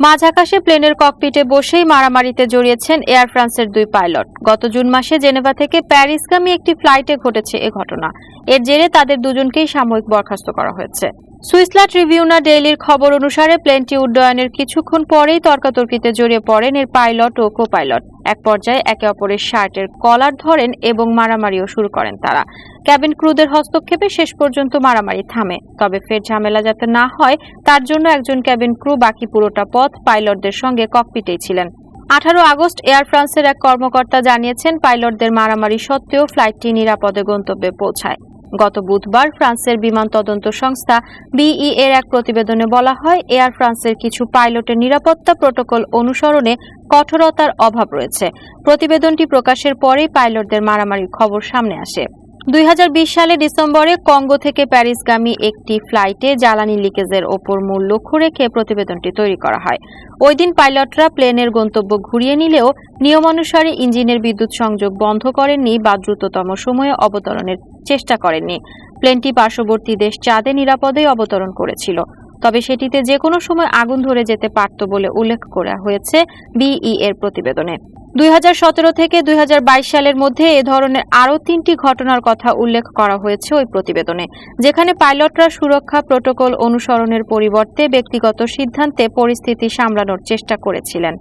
মাঝ আকাশে প্লেনের ককপিটে বসেই মারামারিতে জড়িয়েছেন এয়ার ফ্রান্সের দুই পাইলট। গত জুন মাসে জেনেভা থেকে প্যারিসগামী একটি ফ্লাইটে ঘটেছে এ ঘটনা। এর জেরে তাদের দুজনকেই সাময়িক বরখাস্ত করা হয়েছে। সুইসলা ট্রিবিউনা ডেইলির খবর অনুসারে প্লেনটি উড্ডয়নের কিছুক্ষণ পরেই তর্কাতর্কিতে জড়িয়ে পড়েন এর পাইলট ও কো পাইলট এক পর্যায়ে একে অপরের শার্টের কলার ধরেন এবং মারামারিও শুরু করেন তারা। ক্যাবিন ক্রুদের হস্তক্ষেপে শেষ পর্যন্ত মারামারি থামে। তবে ফের ঝামেলা যাতে না হয়, তার জন্য একজন ক্যাবিন ক্রু বাকি পুরোটা পথ পাইলটদের সঙ্গে ককপিটেই ছিলেন। আঠারো আগস্ট এয়ার ফ্রান্সের এক কর্মকর্তা জানিয়েছেন, পাইলটদের মারামারি সত্ত্বেও ফ্লাইটটি নিরাপদে গন্তব্যে পৌঁছায়। গত বুধবার ফ্রান্সের বিমান তদন্ত সংস্থা বিই এর এক প্রতিবেদনে বলা হয়, এয়ার ফ্রান্সের কিছু পাইলটের নিরাপত্তা প্রোটোকল অনুসরণে কঠোরতার অভাব রয়েছে। প্রতিবেদনটি প্রকাশের পরেই পাইলটদের মারামারির খবর সামনে আসে। দুই সালে ডিসেম্বরে কঙ্গো থেকে প্যারিসগামী একটি ফ্লাইটে জ্বালানি লিকেজের ওপর মূল লক্ষ্য রেখে প্রতিবেদনটি তৈরি করা হয়। ওই দিন পাইলটরা প্লেনের গন্তব্য ঘুরিয়ে নিলেও নিয়মানুসারে ইঞ্জিনের বিদ্যুৎ সংযোগ বন্ধ করেননি বা দ্রুততম সময়ে অবতরণের চেষ্টা করেননি। প্লেনটি পার্শ্ববর্তী দেশ চাঁদে নিরাপদেই অবতরণ করেছিল। তবে সেটিতে যে কোনো সময় আগুন ধরে যেতে পারত বলে উল্লেখ করা হয়েছে বিই এর প্রতিবেদনে। দুই হাজার সতেরো থেকে দুই হাজার বাইশ সালের মধ্যে এ ধরনের আরও তিনটি ঘটনার কথা উল্লেখ করা হয়েছে ওই প্রতিবেদনে, যেখানে পাইলটরা সুরক্ষা প্রোটোকল অনুসরণের পরিবর্তে ব্যক্তিগত সিদ্ধান্তে পরিস্থিতি সামলানোর চেষ্টা করেছিলেন।